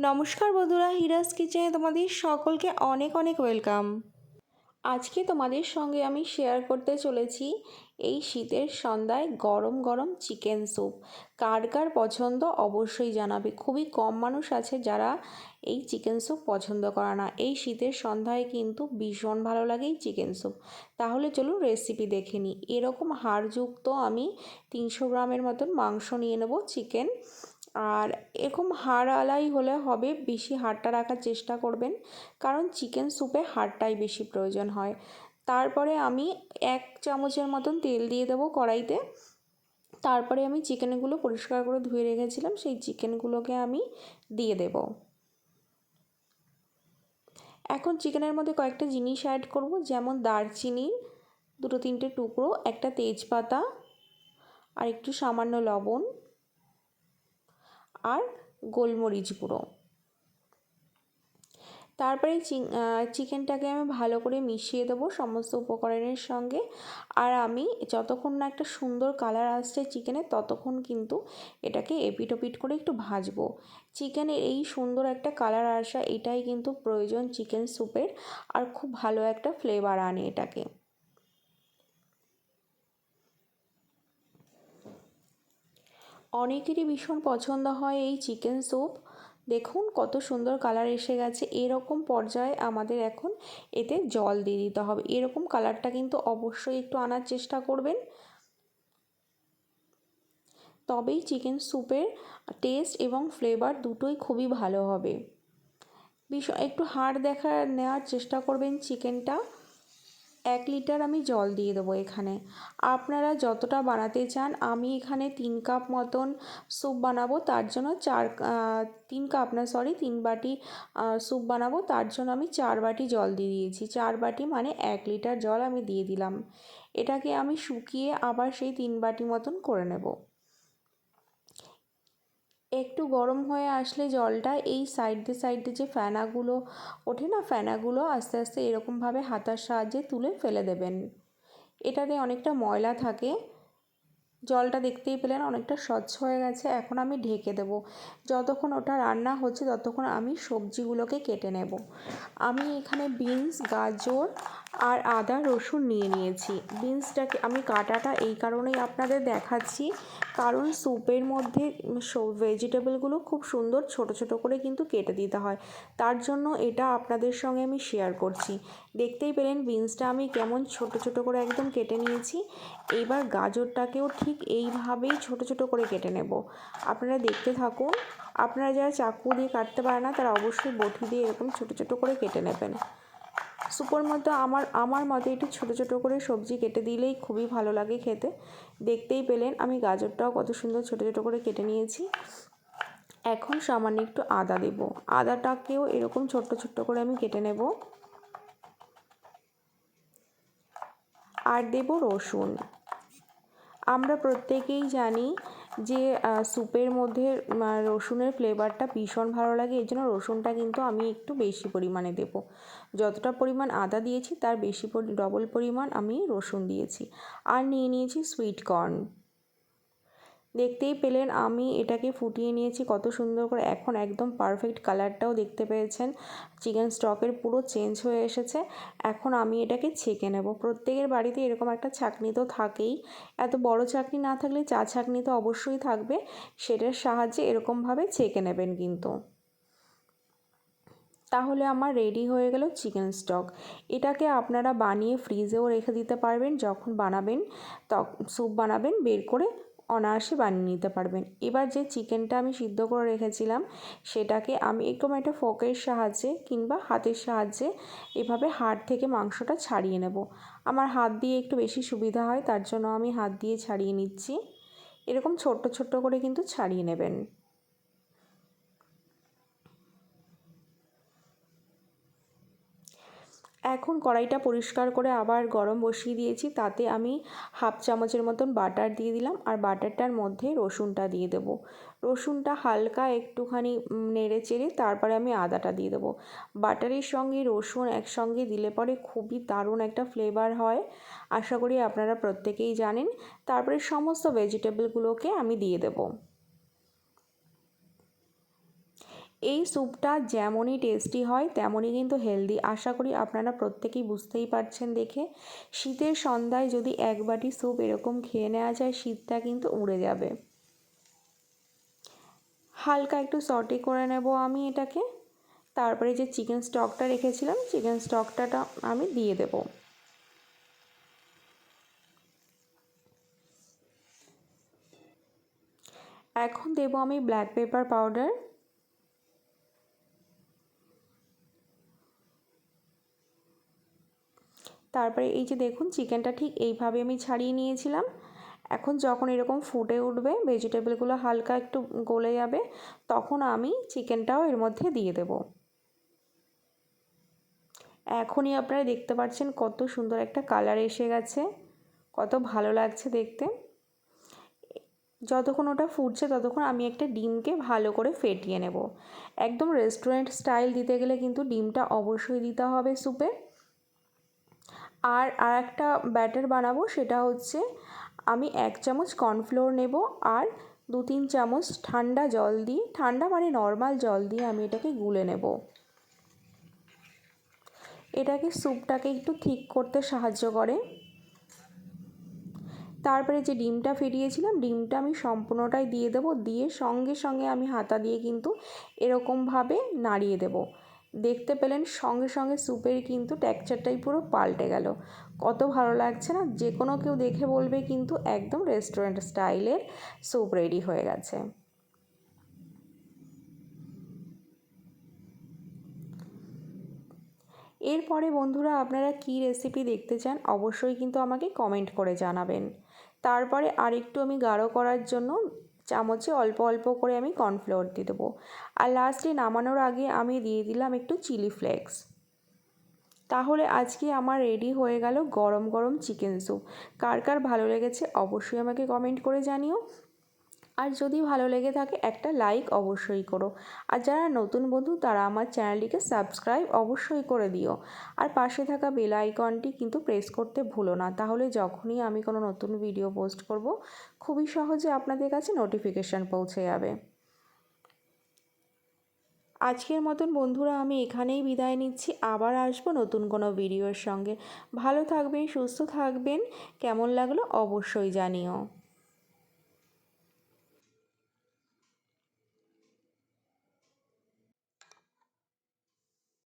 নমস্কার বন্ধুরা, হিরাস কিচেনে তোমাদের সকলকে অনেক অনেক ওয়েলকাম আজকে তোমাদের সঙ্গে আমি শেয়ার করতে চলেছি এই শীতের সন্ধ্যায় গরম গরম চিকেন স্যুপ কার কার পছন্দ অবশ্যই জানাবে। খুবই কম মানুষ আছে যারা এই চিকেন স্যুপ পছন্দ করে না। এই শীতের সন্ধ্যায় কিন্তু ভীষণ ভালো লাগে এই চিকেন স্যুপ তাহলে চলুন রেসিপি দেখে নিই। এরকম হাড়যুক্ত আমি তিনশো গ্রামের মতন মাংস নিয়ে নেব চিকেন আর এরকম হাড় আলাই হলে হবে, বেশি হাড়টা রাখার চেষ্টা করবেন। কারণ চিকেন স্যুপে হাড়টাই বেশি প্রয়োজন হয়। তারপরে আমি এক চামচের মতন তেল দিয়ে দেবো কড়াইতে। তারপরে আমি চিকেনগুলো পরিষ্কার করে ধুয়ে রেখেছিলাম, সেই চিকেনগুলোকে আমি দিয়ে দেব। এখন চিকেনের মধ্যে কয়েকটা জিনিস অ্যাড করব, যেমন দারচিনি, দুটো তিনটে টুকরো, একটা তেজপাতা, আর একটু সামান্য লবণ। আর গোলমরিচ গুঁড়ো। তারপরে চিকেনটাকে আমি ভালো করে মিশিয়ে দেবো সমস্ত উপকরণের সঙ্গে। আর আমি যতক্ষণ না একটা সুন্দর কালার আসছে চিকেনের, ততক্ষণ কিন্তু এটাকে এপিট ওপিট করে একটু ভাজবো। চিকেনের এই সুন্দর একটা কালার আসা এটাই কিন্তু প্রয়োজন চিকেন স্যুপের, আর খুব ভালো একটা ফ্লেভার আনে এটাকে। অনেকেরই ভীষণ পছন্দ হয় এই চিকেন স্যুপ। দেখুন কত সুন্দর কালার এসে গেছে। এরকম পর্যায়ে আমাদের এখন এতে জল দিয়ে দিতে হবে। এরকম কালারটা কিন্তু অবশ্যই একটু আনার চেষ্টা করবেন। তবেই চিকেন স্যুপের টেস্ট এবং ফ্লেভার দুটোই খুবই ভালো হবে। ভীষণ একটু হাড় দেখা নেওয়ার চেষ্টা করবেন চিকেনটা। এক লিটার আমি জল দিয়ে দেবো এখানে। আপনারা যতটা বানাতে চান, আমি এখানে তিন কাপ মতন স্যুপ বানাবো। তার জন্য চার তিন কাপ না সরি তিন বাটি স্যুপ বানাবো। তার জন্য আমি চার বাটি জল দিয়ে দিয়েছি। চার বাটি মানে এক লিটার জল আমি দিয়ে দিলাম। এটাকে আমি শুকিয়ে আবার সেই তিন বাটি মতন করে নেব। একটু গরম হয়ে আসলে জলটা এই সাইড দিয়ে সাইড দিয়ে যে ফ্যানাগুলো ওঠে না ফ্যানাগুলো আস্তে আস্তে এরকমভাবে হাতার সাহায্যে তুলে ফেলে দেবেন। এটাতে অনেকটা ময়লা থাকে। জলটা দেখতেই পেলেন, অনেকটা স্বচ্ছ হয়ে গেছে। এখন আমি ঢেকে দেবো। যতক্ষণ ওটা রান্না হচ্ছে, ততক্ষণ আমি সবজিগুলোকে কেটে নেব। আমি এখানে বিনস, গাজর আর আদা, রসুন নিয়ে নিয়েছি। বিনসটাকে, আমি কাটাটা এই কারণেই আপনাদের দেখাচ্ছি। কারণ স্যুপের মধ্যে ভেজিটেবলগুলো খুব সুন্দর ছোট ছোট করে কিন্তু কেটে দিতে হয়। তার জন্য এটা আপনাদের সঙ্গে আমি শেয়ার করছি। দেখতেই পেলেন বিনসটা আমি কেমন ছোট ছোট করে একদম কেটে নিয়েছি। এবার গাজরটাকেও ঠিক এইভাবেই ছোট ছোট করে কেটে নেব। আপনারা দেখতে থাকুন, আপনারা যারা চাকু দিয়ে কাটতে পারে না, তারা অবশ্যই বটি দিয়ে এরকম ছোট ছোট করে কেটে নেবেন। সুপোর মধ্যে আমার আমার মতে একটু ছোটো ছোটো করে সবজি কেটে দিলেই খুবই ভালো লাগে খেতে। দেখতেই পেলেন, আমি গাজরটাও কত সুন্দর ছোটো ছোটো করে কেটে নিয়েছি। এখন সামান্য একটু আদা দেব। আদাটাকেও এরকম ছোট্ট ছোট্ট করে আমি কেটে নেব। আর দেব রসুন। আমরা প্রত্যেকেই জানি যে স্যুপের মধ্যে রসুনের ফ্লেভারটা ভীষণ ভালো লাগে। এই জন্য রসুনটা কিন্তু আমি একটু বেশি পরিমাণে দেব। যতটা পরিমাণ আদা দিয়েছি, তার বেশি ডবল পরিমাণ আমি রসুন দিয়েছি। আর নিয়ে নিয়েছি সুইট কর্ন দেখতেই পেলেন আমি এটাকে ফুটিয়ে নিয়েছি, কত সুন্দর করে। এখন একদম পারফেক্ট কালারটাও দেখতে পেয়েছেন। চিকেন স্টকের পুরো চেঞ্জ হয়ে এসেছে। এখন আমি এটাকে ছেঁকে নেব। প্রত্যেকের বাড়িতে এরকম একটা ছাঁকনি তো থাকেই। এত বড় ছাঁকনি না থাকলে চা ছাঁকনি তো অবশ্যই থাকবে। সেটার সাহায্যে এরকমভাবে ছেঁকে নেবেন কিন্তু। তাহলে আমার রেডি হয়ে গেল চিকেন স্টক এটাকে আপনারা বানিয়ে ফ্রিজেও রেখে দিতে পারবেন। যখন বানাবেন তখন স্যুপ বানাবেন, বের করে অনায়াসে বানিয়ে নিতে পারবেন। এবার যে চিকেনটা আমি সিদ্ধ করে রেখেছিলাম, সেটাকে আমি একদম একটা ফোকের সাহায্যে কিংবা হাতের সাহায্যে এভাবে হাড় থেকে মাংসটা ছাড়িয়ে নেব। আমার হাত দিয়ে একটু বেশি সুবিধা হয়, তার জন্য আমি হাত দিয়ে ছাড়িয়ে নিচ্ছি। এরকম ছোট্ট ছোট্ট করে কিন্তু ছাড়িয়ে নেবেন। এখন কড়াইটা পরিষ্কার করে আবার গরম বসিয়ে দিয়েছি, তাতে আমি হাফ চামচের মতন বাটার দিয়ে দিলাম আর বাটারটার মধ্যে রসুনটা দিয়ে দেবো। রসুনটা হালকা একটুখানি নেড়ে চেড়ে তারপরে আমি আদাটা দিয়ে দেবো। বাটারের সঙ্গে রসুন একসঙ্গে দিলে পরে খুবই দারুণ একটা ফ্লেভার হয়। আশা করি আপনারা প্রত্যেকেই জানেন। তারপরে সমস্ত ভেজিটেবলগুলোকে আমি দিয়ে দেবো। এই স্যুপটা যেমনই টেস্টি হয়, তেমনই কিন্তু হেলদি আশা করি আপনারা প্রত্যেকেই বুঝতেই পারছেন দেখে। শীতের সন্ধ্যায় যদি এক বাটি স্যুপ এরকম খেয়ে নেওয়া যায়, শীতটা কিন্তু উড়ে যাবে। হালকা একটু সটে করে নেব আমি এটাকে। তারপরে যে চিকেন স্টকটা রেখেছিলাম চিকেন স্টকটা আমি দিয়ে দেব। এখন দেব আমি ব্ল্যাক পেপার পাউডার তারপরে এই যে দেখুন চিকেনটা ঠিক এইভাবে আমি ছাড়িয়ে নিয়েছিলাম। এখন যখন এরকম ফুটে উঠবে ভেজিটেবলগুলো হালকা একটু গলে যাবে, তখন আমি চিকেনটাও এর মধ্যে দিয়ে দেব। এখনই আপনারা দেখতে পাচ্ছেন কত সুন্দর একটা কালার এসে গেছে, কত ভালো লাগছে দেখতে। যতক্ষণ ওটা ফুটছে, ততক্ষণ আমি একটা ডিমকে ভালো করে ফেটিয়ে নেব। একদম রেস্টুরেন্ট স্টাইল দিতে গেলে কিন্তু ডিমটা অবশ্যই দিতে হবে স্যুপে আর আর একটা ব্যাটার বানাবো, সেটা হচ্ছে আমি এক চামচ কর্নফ্লোর নেব আর দু তিন চামচ ঠান্ডা জল দিয়ে, ঠান্ডা মানে নর্মাল জল দিয়ে আমি এটাকে গুলে নেব। এটাকে স্যুপটাকে একটু ঠিক করতে সাহায্য করে। তারপরে যে ডিমটা ফেটিয়েছিলাম, ডিমটা আমি সম্পূর্ণটাই দিয়ে দেবো, দিয়ে সঙ্গে সঙ্গে আমি হাতা দিয়ে কিন্তু এরকমভাবে নাড়িয়ে দেবো। দেখতে পেলেন সঙ্গে সঙ্গে স্যুপের কিন্তু টেক্সচারটাই পুরো পাল্টে গেল। কত ভালো লাগছে না? যে কোনো কেউ দেখে বলবে কিন্তু একদম রেস্টুরেন্ট স্টাইলের স্যুপ রেডি হয়ে গেছে। এরপরে বন্ধুরা, আপনারা কি রেসিপি দেখতে চান অবশ্যই কিন্তু আমাকে কমেন্ট করে জানাবেন। তারপরে আরেকটু আমি গাঢ় করার জন্য চামচে অল্প অল্প করে আমি কর্নফ্লোর দিয়ে দেবো। আর লাস্টে নামানোর আগে আমি দিয়ে দিলাম একটু চিলি ফ্লেক্স তাহলে আজকে আমার রেডি হয়ে গেল গরম গরম চিকেন স্যুপ কার কার ভালো লেগেছে অবশ্যই আমাকে কমেন্ট করে জানিও। আর যদি ভালো লেগে থাকে একটা লাইক অবশ্যই করো। আর যারা নতুন বন্ধু, তারা আমার চ্যানেলটিকে সাবস্ক্রাইব অবশ্যই করে দিও। আর পাশে থাকা বেল আইকনটি কিন্তু প্রেস করতে ভুলো না। তাহলে যখনই আমি কোনো নতুন ভিডিও পোস্ট করব, খুবই সহজে আপনাদের কাছে নোটিফিকেশান পৌঁছে যাবে। আজকের মতন বন্ধুরা, আমি এখানেই বিদায় নিচ্ছি। আবার আসব নতুন কোনো ভিডিওর সঙ্গে। ভালো থাকবেন, সুস্থ থাকবেন। কেমন লাগল অবশ্যই জানিও।